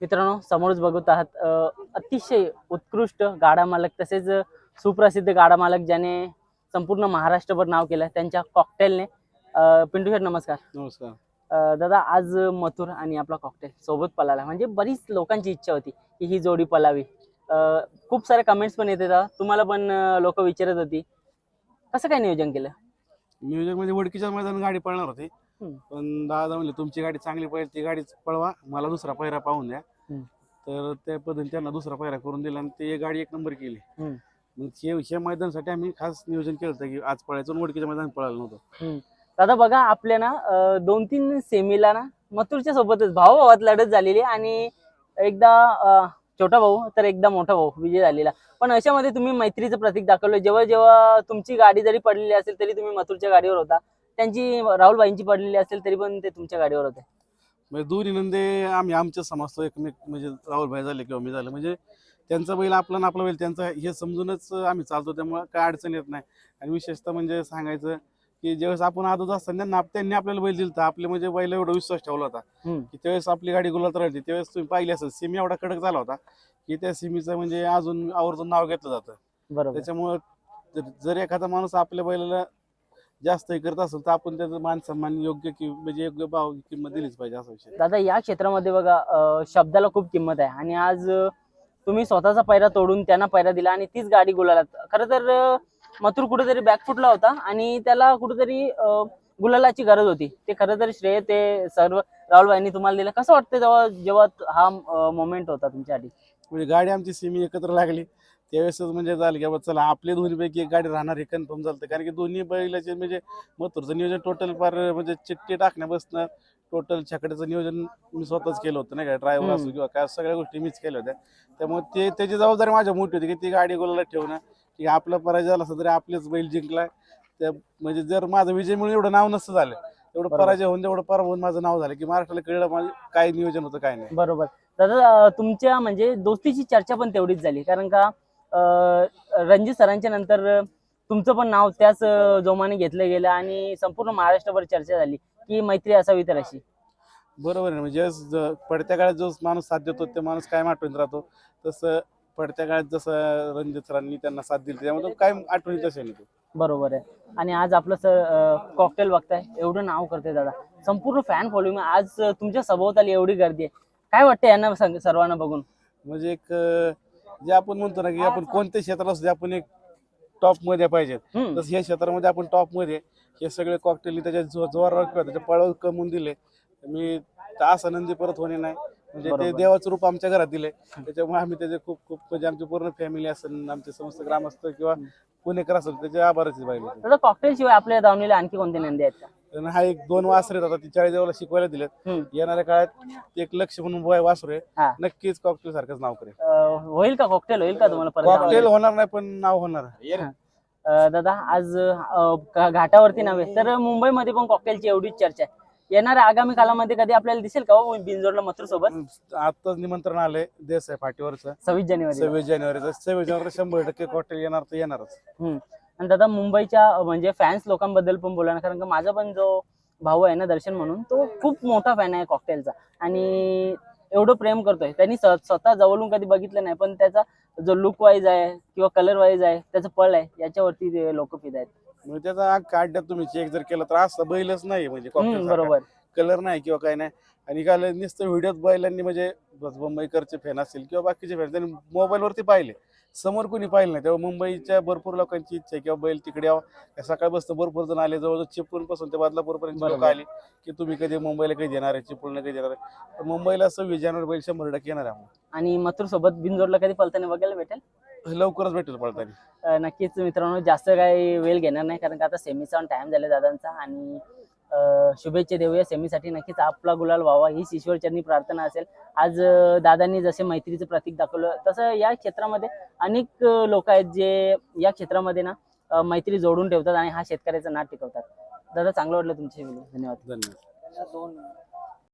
मित्रांनो समोरच बघत आहात अतिशय उत्कृष्ट गाडा मालक तसेच सुप्रसिद्ध गाडा मालक ज्याने संपूर्ण महाराष्ट्रभर नाव केलं त्यांच्या कॉकटेलने पिंटू शेठ नमस्कार. नमस्कार. दादा आज मथुर आणि आपला कॉकटेल सोबत पळाला म्हणजे बरीच लोकांची इच्छा होती की ही जोडी पळावी अ, खूप सारे कमेंट्स पण येते तुम्हाला पण लोक विचारत होती. कसं काय नियोजन केलं? नियोजनमध्ये वडकीच्या मैदान गाडी पळणार होती. पण दादा म्हणले तुमची गाडी चांगली पळेल ती गाडीच पळवा मला दुसरा पहिरा पाहून द्या. तर त्या पद्धतीने त्यांना दुसरा पहिरा करून दिला आणि ते गाडी एक नंबर केली. मग हे मैदानासाठी आम्ही खास नियोजन केलं होतं की आज पळायचं वडकीच्या मैदान पळायला नव्हतं. दादा बघा आपल्या ना दोन तीन सेमीला ना मथुरच्या सोबतच भाऊ भावात लढत झालेली आणि एकदा छोटा भाऊ तर एकदा मोठा भाऊ विजय झालेला. पण अशामध्ये तुम्ही मैत्रीचं प्रतीक दाखवलं. जेव्हा जेव्हा तुमची गाडी जरी पडलेली असेल तरी तुम्ही मथुरच्या गाडीवर होता. त्यांची राहुलबाईंची पडलेली असेल तरी पण ते तुमच्या गाडीवर होते. म्हणजे दोन्ही नंदे आम्ही आमच्या समजतो एकमेक म्हणजे राहुलभाई झाले किंवा मी झालं म्हणजे त्यांचा बैल आपला आणि आपला बैल त्यांचा हे समजूनच आम्ही चालतो त्यामुळे काय अडचण येत नाही. आणि विशेषतः म्हणजे सांगायचं की ज्यावेळेस आपण आदत असताना त्यांना त्यांनी आपल्याला बैल दिलता आपले म्हणजे बैल एवढा विश्वास ठेवला होता. की त्यावेळेस आपली गाडी गुलात राहिली त्यावेळेस तुम्ही पाहिली असेल सिमी एवढा कडक झाला होता की त्या सिमीचं म्हणजे अजून आवर्जून नाव घेतलं जातं. त्याच्यामुळं जर- जर एखादा माणूस आपल्या बैलाला जास्त हे करत असेल तर आपण त्याचं मान सन्मान योग्य कि म्हणजे योग्य भाव किंमत दिलीच पाहिजे असा विषय दादा या क्षेत्रामध्ये बघा अ, शब्दाला खूप किंमत आहे. आणि आज अ, तुम्ही स्वतःचा पैरा तोडून त्यांना पैरा दिला आणि तीच गाडी गुलालात. खरं तर अ, मथुर कुठेतरी बॅकफुटला होता आणि त्याला कुठेतरी अ, गुलालाची गरज होती. ते खरं तर श्रेय ते सर्व राहुलबाईंनी तुम्हाला दिलं. कसं वाटतं जेव्हा जेव्हा हा मोमेंट होता तुमच्यासाठी? म्हणजे गाडी आमची सिमी एकत्र लागली. त्यावेळेस म्हणजे झालं की बाबा चला आपल्या दोन्हीपैकी एक गाडी राहणार हे कन्फर्म झालं कारण की दोन्ही बैलाचे म्हणजे मथुरचं नियोजन टोटल फार म्हणजे चिठ्ठी टाकण्यापासून टोटल छकड्याचं नियोजन मी स्वतःच केलं होतं नाही का? ड्रायव्हर. असो किंवा काय सगळ्या गोष्टी मीच केल्या होत्या. त्यामुळे ते त्याची जबाबदारी माझ्या मोठी होती की ती गाडी गोलाला ठेवणं की आपला पराजय झाला असता तरी आपलेच बैल जिंकलाय त्या म्हणजे जर माझं विजय म्हणून एवढं नाव नसतं झालं एवढं बरोबर. पराजय होऊन तेवढं पराभव होऊन माझं नाव झालं की महाराष्ट्राला कळलं माझं काय नियोजन होतं काय नाही. बरोबर. दादा तुमच्या म्हणजे दोस्तीची चर्चा पण तेवढीच झाली. कारण का रणजित सरांच्या नंतर तुमचं पण नाव त्याच जोमाने घेतलं गेलं आणि संपूर्ण महाराष्ट्रभर चर्चा झाली. की मैत्री असावी तर अशी. बरोबर आहे. म्हणजे पडत्या काळात जो माणूस साथ देतो ते माणूस कायम आठवणीत राहतो. तसं पडत्या काळात जसं रणजित सरांनी त्यांना साथ दिली त्यामुळे कायम आठवणीत असेल तो बरोबर आहे. आणि आज आपलं सर कॉकटेल बघताय. एवढं नाव करते दादा. संपूर्ण फॅन फॉलोइंग आज तुमच्या सभोवताली एवढी गर्दी आहे. काय वाटतं यांना सर्वांना बघून? म्हणजे एक जे आपण म्हणतो ना की आपण कोणत्या क्षेत्रात असू दे आपण एक टॉपमध्ये पाहिजे. हम्म, तसं ह्या क्षेत्रामध्ये आपण टॉपमध्ये हे सगळे कॉकटेल त्याच्या जो- जोरावर किंवा त्याच्या पळावर कमवून दिले. मी तर असं आनंदी परत होणे नाही. म्हणजे ते बरोबर. देवाचं रूप आमच्या घरात दिले त्याच्यामुळे आम्ही त्याचे खूप खूप म्हणजे आमची पूर्ण फॅमिली असेल आमचे समस्त ग्रामस्थ किंवा पुणेकर असेल त्याचे आभारच पाहिजे दादा कॉकटेल शिवाय आपल्या दावणीला आणखी कोणते नंदी आहेत का? हा एक दोन वासरे आहेत आता ती चाळीस देवाला शिकवायला दिलेत. हम्म. येणाऱ्या काळात एक लक्ष म्हणून वय वासरू आहे. नक्कीच कॉकटेल सारखंच नाव करेल. अ, होईल का कॉकटेल होईल का तुम्हाला परत कॉकटेल? होणार नाही पण नाव होणार अ, दादा आज अ, घा- घाटावरती नव्हे तर मुंबईमध्ये पण कॉकटेलची एवढीच चर्चा आहे. येणाऱ्या आगामी कालामध्ये कधी आपल्याला दिसेल का हो बिनजोडला मथुर सोबत? आताच निमंत्रण आलंय देस आहे फाटीवरचं सव्वीस जानेवारी सव्वीस जानेवारीचं सव्वीस जानेवारी शंभर टक्के कॉकटेल येणार तर येणारच. आणि दादा मुंबईच्या म्हणजे फॅन्स लोकांबद्दल पण बोला ना कारण का माझा पण जो भाऊ आहे ना दर्शन म्हणून तो खूप मोठा फॅन आहे कॉकटेलचा आणि एवढं प्रेम करतोय. त्यांनी स्व- स्वतः जवळून कधी बघितलं नाही पण त्याचा जो लुक वाईज आहे किंवा कलर वाईज आहे त्याचं पळ आहे याच्यावरती लोक फित आहेत. म्हणजे त्याचा आग काढण्यात तुम्ही चेक जर केला तर असं बैलच नाही म्हणजे बरोबर. कलर नाही किंवा काय नाही. आणि काल नुसतं व्हिडिओत बैलांनी म्हणजे बस मुंबईकरचे फॅन असतील किंवा बाकीचे फॅन त्यांनी मोबाईलवरती पाहिले. समोर कोणी पाहिलं नाही तेव्हा मुंबईच्या भरपूर लोकांची इच्छा आहे किंवा बैल तिकडे यावं. सकाळपासून भरपूर जण आले जवळजवळ चिपळूणपासून ते बदलापूरपर्यंत लोक. आली की तुम्ही कधी मुंबईला कधी येणार आहे चिपळूणला कधी येणार आहे. पण मुंबईला सव्वीस जानेवारी बैल शंभर टक्के येणार आहे आणि मथुर सोबत बिनजोडला कधी पलताना बघायला भेटेल? लवकरच भेटेल पळताना. नक्कीच मित्रांनो जास्त काही वेळ घेणार नाही कारण का आता सेमीचा टाइम झाला दादांचा. आणि शुभेच्छा देऊया. सेमीसाठी नक्कीच आपला गुलाल व्हावा हीच ईश्वरचरणी प्रार्थना असेल. आज दादांनी जसे मैत्रीचं प्रतीक दाखवलं तसं या क्षेत्रामध्ये अनेक लोक आहेत जे या क्षेत्रामध्ये ना मैत्री जोडून ठेवतात आणि हा शेतकऱ्याचा नाद टिकवतात. दादा चांगलं वाटलं तुमचे व्हिडिओ धन्यवाद. धन्यवाद. दोन